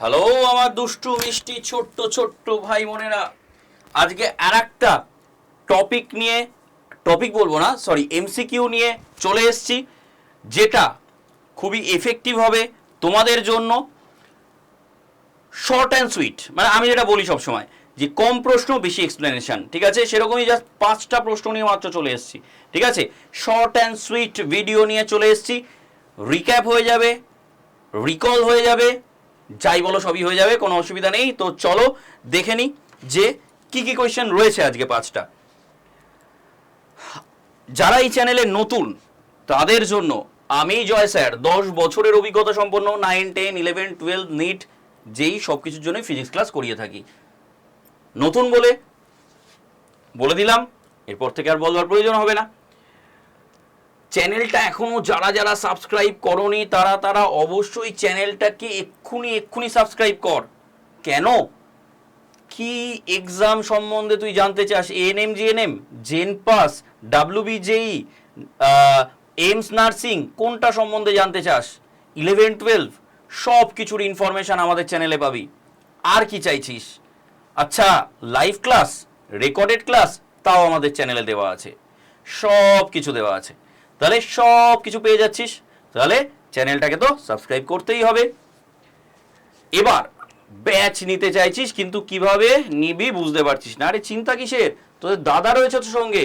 Hello, আমার দুষ্টু, মিষ্টি, ছোট্ট ছোট্ট ভাই বোনেরা। আজকে আর একটা টপিক নিয়ে টপিক বলব না সরি এমসিকিউ নিয়ে চলে এসছি, যেটা খুবই এফেক্টিভ হবে তোমাদের জন্য। শর্ট অ্যান্ড সুইট মানে আমি যেটা বলি সবসময় যে কম প্রশ্ন, বেশি এক্সপ্লেনেশন ঠিক আছে? সেরকমই জাস্ট পাঁচটা প্রশ্ন নিয়ে মাত্র চলে এসেছি, ঠিক আছে? শর্ট অ্যান্ড সুইট ভিডিও নিয়ে চলে এসেছি রিক্যাপ হয়ে যাবে রিকল হয়ে যাবে যাই বলো সবই হয়ে যাবে, কোনো অসুবিধা নেই। তো চলো দেখে নিই যে কি কি কোয়েশ্চেন রয়েছে আজকে পাঁচটা। যারা এই চ্যানেলে নতুন, তাদের জন্য আমি জয় স্যার দশ বছরের অভিজ্ঞতা সম্পন্ন nine ten eleven twelve NEET যেই সব কিছুর জন্যই ফিজিক্স ক্লাস করিয়ে থাকি। নতুন বলে বলে দিলাম, এরপর থেকে আর বলবার প্রয়োজন হবে না। চ্যানেলটা এখনও যারা যারা সাবস্ক্রাইব করনি, তারা তারা অবশ্যই চ্যানেলটাকে এক্ষুনি এক্ষুনি সাবস্ক্রাইব কর। কেন? কি এক্সাম সম্বন্ধে তুই জানতে চাস? ANM GNM gen pass WBJEE AIIMS nursing কোনটা সম্বন্ধে জানতে চাস? ইলেভেন টুয়েলভ সব কিছুর ইনফরমেশন আমাদের চ্যানেলে পাবি। আর কি চাইছিস? আচ্ছা লাইভ ক্লাস রেকর্ডেড ক্লাস তাও আমাদের চ্যানেলে দেওয়া আছে। সব কিছু দেওয়া আছে। তাহলে সব কিছু পেয়ে যাচ্ছিস। তাহলে চ্যানেলটাকে তো সাবস্ক্রাইব করতেই হবে। এবার ব্যাচ নিতে চাইছিস, কিন্তু কীভাবে নিবি বুঝতে পারছিস না। আরে চিন্তা কিসের? তোদের দাদা রয়েছে তোর সঙ্গে।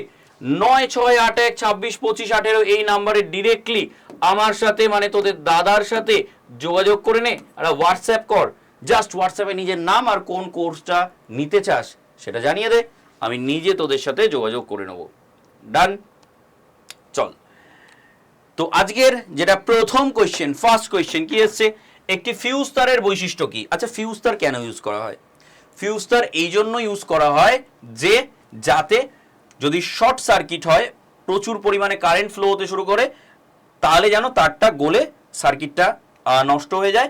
নয়, ছয়, আট, এক, ছাব্বিশ, পঁচিশ, আঠেরো এই নাম্বারে ডিরেক্টলি আমার সাথে মানে তোদের দাদার সাথে যোগাযোগ করে নে আর হোয়াটসঅ্যাপ কর। জাস্ট হোয়াটসঅ্যাপে নিজের নাম আর কোন কোর্সটা নিতে চাস সেটা জানিয়ে দে। আমি নিজে তোদের সাথে যোগাযোগ করে নেব। ডান চল। তো আজকের যেটা প্রথম কোয়েশ্চেন ফার্স্ট কোয়েশ্চেন কি এসছে? একটি ফিউজ তারের বৈশিষ্ট্য কি? আচ্ছা ফিউজ কেন ইউজ করা হয়? ফিউজ তার এই জন্য ইউজ করা হয় যে যাতে যদি শর্ট সার্কিট হয়, প্রচুর পরিমাণে কারেন্ট ফ্লো হতে শুরু করে, তাহলে যেন তারটা গলে সার্কিটটা নষ্ট হয়ে যায়।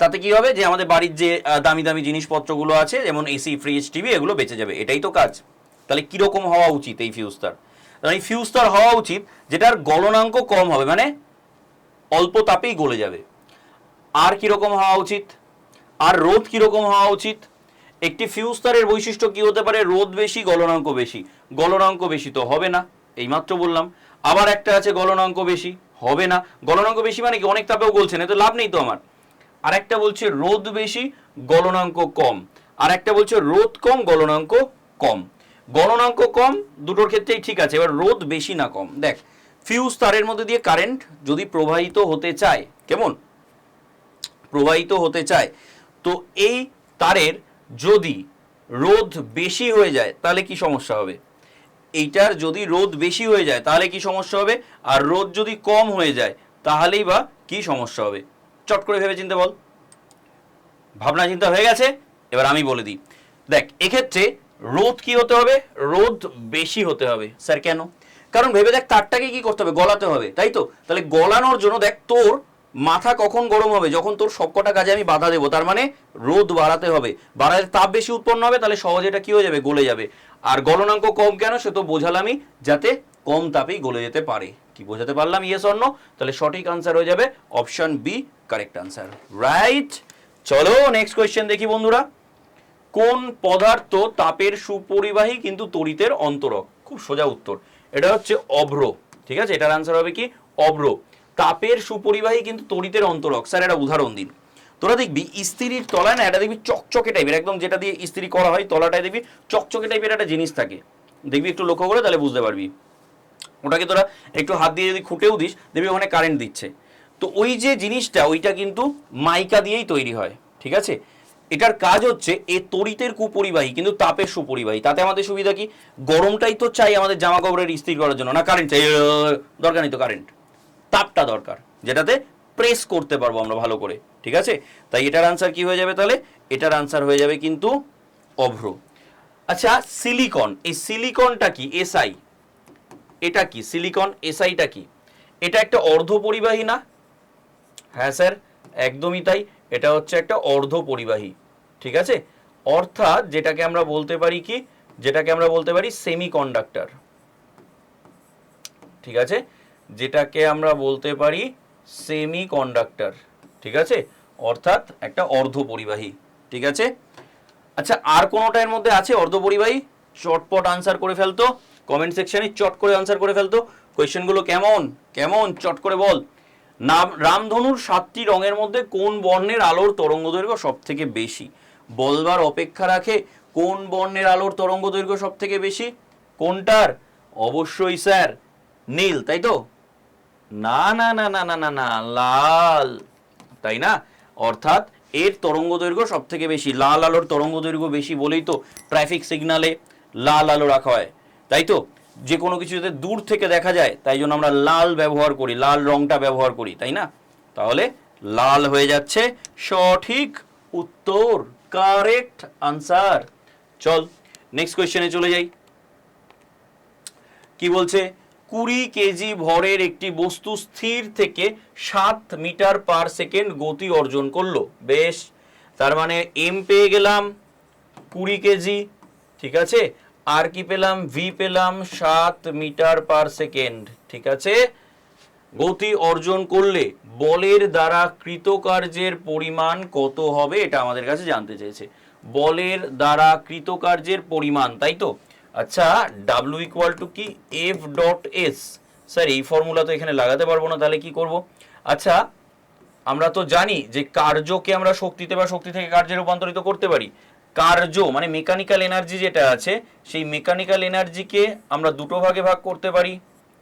তাতে কি হবে? যে আমাদের বাড়ির যে দামি দামি জিনিসপত্রগুলো আছে, যেমন এসি ফ্রিজ টিভি এগুলো বেঁচে যাবে। এটাই তো কাজ। তাহলে কীরকম হওয়া উচিত এই ফিউজ তার? তাহলে এই ফিউজ তার হওয়া উচিত, যেটার গলনাঙ্ক কম হবে মানে অল্প তাপেই গলে যাবে। আর কীরকম হওয়া উচিত? আর রোদ কীরকম হওয়া উচিত? একটি ফিউজ তারের বৈশিষ্ট্য কি হতে পারে? রোদ বেশি, গলনাঙ্ক বেশি। গলনাঙ্ক বেশি তো হবে না, এইমাত্র বললাম। আবার একটা আছে, গলনাঙ্ক বেশি, হবে না। গলনাঙ্ক বেশি মানে কি? অনেক তাপেও গলছে, না তো লাভ নেই তো আমার। আর একটা বলছে, রোদ বেশি, গলনাঙ্ক কম। আর একটা বলছে, রোদ কম, গলনাঙ্ক কম। গলনাঙ্ক কম, দুটোর ক্ষেত্রেই ঠিক আছে। এবার রোদ বেশি না কম। দেখ ফিউজ তারের মধ্যে দিয়ে কারেন্ট যদি প্রবাহিত হতে চায়, কেমন? প্রবাহিত হতে চায়। তো এই তারের যদি রোধ বেশি হয়ে যায়, তাহলে কি সমস্যা হবে? এইটার যদি রোধ বেশি হয়ে যায়, তাহলে কি সমস্যা হবে? আর রোধ যদি কম হয়ে যায়, তাহলেই বা কি সমস্যা হবে? চট করে ভেবে চিন্তে বল। ভাবনা চিন্তা হয়ে গেছে? এবার আমি বলে দিই। দেখ, এক্ষেত্রে রোদ কি হতে হবে? রোদ বেশি হতে হবে। স্যার, কেন? কারণ ভেবে দেখ, তারটাকে কি করতে হবে? গলাতে হবে, তাই তো? তাহলে গলানোর জন্য দেখ, তোর মাথা কখন গরম হবে? যখন তোর সবকটা কাজে আমি বাধা দেবো, তার মানে রোদ বাড়াতে হবে। বাড়ালে তাপ বেশি উৎপন্ন হবে, তাহলে সহজে এটা কি হয়ে যাবে? গলে যাবে। আর গলনাঙ্ক কম কেন? সে তো বোঝালামই, যাতে কম তাপেই গলে যেতে পারে। কি বোঝাতে পারলাম? ইয়েস অন্য তাহলে সঠিক আনসার হয়ে যাবে option B correct answer right চলো নেক্সট কোয়েশ্চেন দেখি বন্ধুরা। কোন পদার্থ তাপের সুপরিবাহী কিন্তু তড়িতের অন্তরক? খুব সোজা উত্তর। এটা হচ্ছে অভ্র। ঠিক আছে? এটার আনসার হবে কি? অভ্র। তাপের সুপরিবাহী কিন্তু তড়িতের অন্তরক। স্যার, একটা উদাহরণ দিন। তোরা দেখবি, ইস্ত্রির তলায় না, এটা দেখবি চকচকে টাইপের একদম যেটা দিয়ে ইস্ত্রি করা হয়, তলাটায় দেখবি চকচকে টাইপের একটা জিনিস থাকে। দেখবি একটু লক্ষ্য করে, তাহলে বুঝতে পারবি। ওটাকে তোরা একটু হাত দিয়ে যদি খুঁটেও দিস, দেখবি ওখানে কারেন্ট দিচ্ছে। তো ওই যে জিনিসটা, ওইটা কিন্তু মাইকা দিয়েই তৈরি হয়। ঠিক আছে? এটার কাজ হচ্ছে এ তড়িতের কুপরিবাহী, কিন্তু তাপের সুপরিবাহী। তাতে আমাদের সুবিধা কি? গরমটাই তো চাই আমাদের জামা কাপড়ের স্থির করার জন্য। না কারেন্ট চাই দরকার নেই তো কারেন্ট তাপটা দরকার, যেটাতে প্রেস করতে পারব আমরা ভালো করে। ঠিক আছে? তাই এটার আনসার কি হয়ে যাবে তাহলে? এটার আনসার হয়ে যাবে কিন্তু অভ্র। আচ্ছা সিলিকন এই সিলিকনটা কি? এসআই এটা কি? সিলিকন এসআইটা কি? এটা একটা অর্ধ পরিবাহী না? হ্যাঁ স্যার একদমই তাই। এটা হচ্ছে একটা অর্ধ পরিবাহী ঠিক আছে? অর্থাৎ যেটাকে আমরা বলতে পারি কি? যেটাকে আমরা বলতে পারি সেমি কন্ডাক্টর ঠিক আছে? যেটাকে আমরা বলতে পারি সেমি কন্ডাক্টর ঠিক আছে? অর্থাৎ একটা অর্ধ পরিবাহী ঠিক আছে? আচ্ছা আর কোনোটা মধ্যে আছে অর্ধ পরিবাহী চটপট আনসার করে ফেলতো। কমেন্ট সেকশনে চট করে আনসার করে ফেলতো। কোয়েশ্চেনগুলো কেমন? কেমন? চট করে বল। নাম, রামধনুর সাতটি রঙের মধ্যে কোন বর্ণের আলোর তরঙ্গ দৈর্ঘ্য সব থেকে বেশি? বলবার অপেক্ষা রাখে কোন বর্ণের আলোর তরঙ্গ দৈর্ঘ্য সব থেকে বেশি? কোনটার? অবশ্যই স্যার, নীল, তাই তো? না না না না না না না, লাল, তাই না? অর্থাৎ এর তরঙ্গ দৈর্ঘ্য সব থেকে বেশি, লাল আলোর তরঙ্গ দৈর্ঘ্য বেশি বলেই তো ট্রাফিক সিগনালে লাল আলো রাখা হয়, তাই তো? যে কোনো কিছু যাতে দূর থেকে দেখা যায়, তাই জন্য আমরা লাল ব্যবহার করি, লাল রংটা ব্যবহার করি, তাই না? তাহলে লাল হয়ে যাচ্ছে সঠিক উত্তর। কারেক্ট আনসার চল নেক্সট কোয়েশ্চেনে চলে যাই। কি বলছে? কুড়ি কেজি ভরের একটি বস্তু স্থির থেকে সাত মিটার পার সেকেন্ড গতি অর্জন করল। বেশ, তার মানে এম পেয়ে গেলাম কুড়ি কেজি, ঠিক আছে? আর কি পেলাম? ভি পেলাম সাত মিটার পার সেকেন্ড ঠিক আছে? গতি অর্জন করলে বলের দ্বারা কৃতকার্যের পরিমাণ কত হবে এটা আমাদের কাছে জানতে চেয়েছে। বলের দ্বারা কৃতকার্যের পরিমাণ, তাই তো? আচ্ছা ডাব্লু ইকুয়াল টু কি? এফ ডট এস স্যার এই ফর্মুলা তো এখানে লাগাতে পারব না, তাহলে কি করব? আচ্ছা আমরা তো জানি যে কার্যকে আমরা শক্তিতে বা শক্তি থেকে কার্যে রূপান্তরিত করতে পারি। কার্য মানে মেকানিক্যাল এনার্জি যেটা আছে, সেই মেকানিক্যাল এনার্জিকে আমরা দুটো ভাগে ভাগ করতে পারি।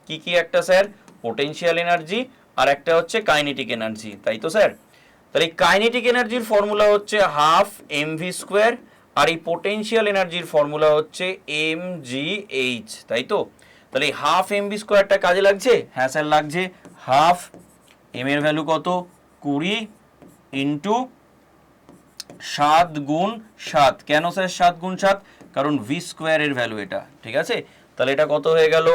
কি কি একটা স্যার পোটেনশিয়াল এনার্জি আর একটা হচ্ছে কাইনেটিক এনার্জি তাই তো স্যার? তাহলে এই কাইনেটিক এনার্জির ফর্মুলা হচ্ছে হাফ এম ভি স্কোয়ার আর এই পোটেনশিয়াল এনার্জির ফর্মুলা হচ্ছে এম জি এইচ তাই তো? তাহলে এই হাফ এম ভি স্কোয়ারটা কাজে লাগছে? হ্যাঁ স্যার, লাগছে। হাফ এম এর ভ্যালু কত? কুড়ি ইন্টু সাত গুণ সাত। কেন স্যার সাত গুণ সাত? কারণ ভি স্কোয়ারের ভ্যালু এটা, ঠিক আছে? তাহলে এটা কত হয়ে গেল?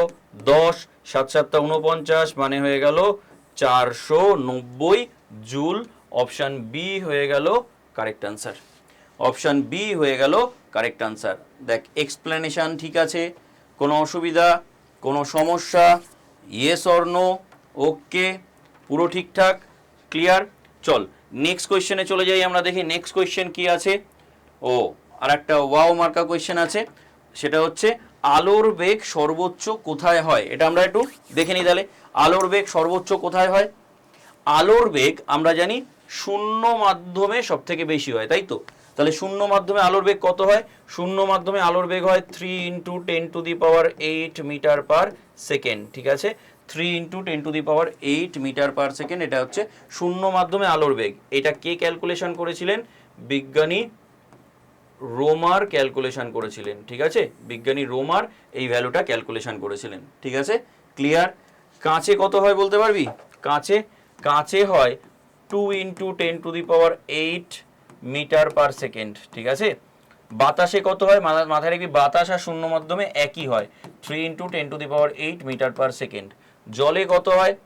দশ, সাত সাতটা উনপঞ্চাশ মানে হয়ে গেল চারশো নব্বই জুল অপশান বি হয়ে গেল কারেক্ট আনসার অপশান বি হয়ে গেল কারেক্ট আনসার দেখ, এক্সপ্লেনেশন ঠিক আছে, কোনো অসুবিধা, কোনো সমস্যা ইয়েস অর নো ওকে পুরো ঠিকঠাক ক্লিয়ার চল নেক্সট কোয়েশ্চেনে চলে যাই, আমরা দেখি নেক্সট কোয়েশ্চেন কি আছে। ও আর একটা ওয়াও মার্কা কোয়েশ্চেন আছে, সেটা হচ্ছে আলোর বেগ সর্বোচ্চ কোথায় হয়? এটা আমরা একটু দেখে নিই তাহলে। আলোর বেগ সর্বোচ্চ কোথায় হয়? আলোর বেগ আমরা জানি শূন্য মাধ্যমে সব থেকে বেশি হয়, তাই তো? তাহলে শূন্য মাধ্যমে আলোর বেগ কত হয়? শূন্য মাধ্যমে আলোর বেগ হয় three into ten to the power eight metre per second ঠিক আছে? Three into ten to the power eight metre per second এটা হচ্ছে শূন্য মাধ্যমে আলোর বেগ। এটা কে ক্যালকুলেশন করেছিলেন? বিজ্ঞানী রোমার ক্যালকুলেশন করেছিলেন, ঠিক আছে? বিজ্ঞানী রোমার এই ভ্যালুটা ক্যালকুলেশন করেছিলেন, ঠিক আছে? ক্লিয়ার? কাঁচে কত হয় বলতে পারবি? কাঁচে? কাঁচে হয় two into ten to the power eight metre per second, ঠিক আছে? বাতাসে কত হয়? মাথা- মাথায় রাখবি, বাতাস আর শূন্য মাধ্যমে একই হয়, three into ten to the power eight metre per second. জলে কত হয়?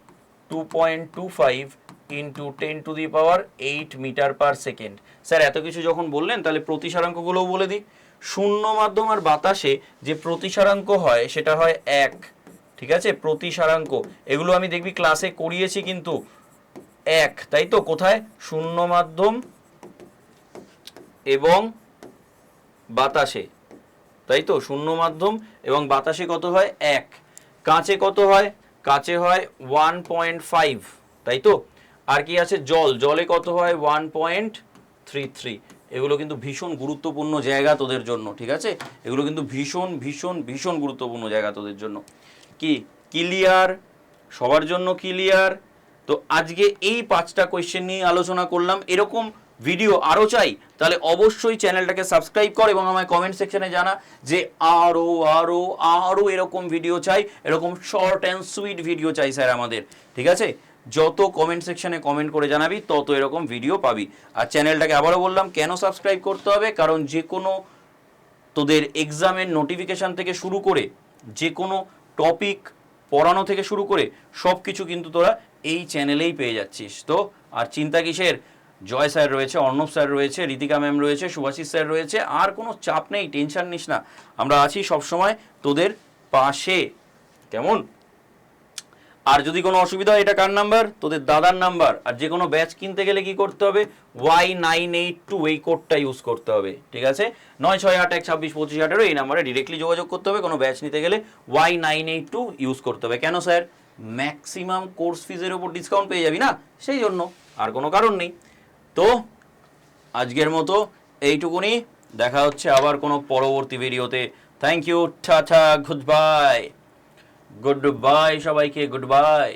Two point two five into ten to the power eight metre per second sir, এত কিছু যখন বললেন, তাহলে প্রতিসারাঙ্কগুলোও বলে দিই। শূন্য মাধ্যম আর বাতাসে যে প্রতিসারাঙ্ক হয়, সেটা হয় এক। ঠিক আছে? প্রতিসারাঙ্ক। এগুলো আমি দেখবি ক্লাসে করিয়েছি কিন্তু এক। তাই তো? কোথায়? শূন্য মাধ্যম এবং বাতাসে। তাই তো? শূন্য মাধ্যম এবং বাতাসে কত হয়? এক। কাঁচে কত হয়? কাঁচে হয় ওয়ান পয়েন্ট ফাইভ তাই তো? আর কি আছে? জল। জলে কত হয়? ওয়ান পয়েন্ট থ্রি থ্রি এগুলো কিন্তু ভীষণ গুরুত্বপূর্ণ জায়গা তোদের জন্য, ঠিক আছে? এগুলো কিন্তু ভীষণ ভীষণ ভীষণ গুরুত্বপূর্ণ জায়গা তোদের জন্য। কি? ক্লিয়ার সবার জন্য ক্লিয়ার তো আজকে এই পাঁচটা কোয়েশ্চেন নিয়ে আলোচনা করলাম। এরকম ভিডিও আরও চাই, তাহলে অবশ্যই চ্যানেলটাকে সাবস্ক্রাইব কর এবং আমায় কমেন্ট সেকশনে জানা যে আরও আরও আরও এরকম ভিডিও চাই। এরকম short and sweet video sir sir আমাদের, ঠিক আছে? যত কমেন্ট সেকশনে কমেন্ট করে জানাবি, তত এরকম ভিডিও পাবি। আর চ্যানেলটাকে আবারও বললাম, কেন সাবস্ক্রাইব করতে হবে? কারণ যে কোনো তোদের এক্সামের নোটিফিকেশান থেকে শুরু করে যে কোনো টপিক পড়ানো থেকে শুরু করে সব কিছু কিন্তু তোরা এই চ্যানেলেই পেয়ে যাচ্ছিস। তো, আর চিন্তা কিসের? জয় স্যার রয়েছে, অর্ণব স্যার রয়েছে ঋতিকা ম্যাম রয়েছে সুভাষিস স্যার রয়েছে, আর কোনো চাপ নেই টেনশন নিস না। আমরা আছি সবসময় তোদের পাশে। কেমন? আর যদি কোনো অসুবিধা হয়, এটা কার নাম্বার? তোদের দাদার নাম্বার। আর যে কোনো ব্যাচ কিনতে গেলে কি করতে হবে? ওয়াই নাইন এইট টু এই কোডটা ইউজ করতে হবে। ঠিক আছে? নয় ছয় আট এক ছাব্বিশ পঁচিশ আঠেরো, এই নাম্বারে ডিরেক্টলি যোগাযোগ করতে হবে। কোনো ব্যাচ নিতে গেলে Y nine eight two use করতে হবে। কেন, স্যার? ম্যাক্সিমাম কোর্স ফিজের ওপর ডিসকাউন্ট পেয়ে যাবি না? সেই জন্য। আর কোনো কারণ নেই। তো, আজকের মতো এইটুকুনি। দেখা হচ্ছে আবার কোনো পরবর্তী ভিডিওতে thank you tata good bye good bye সবাইকে গুড বাই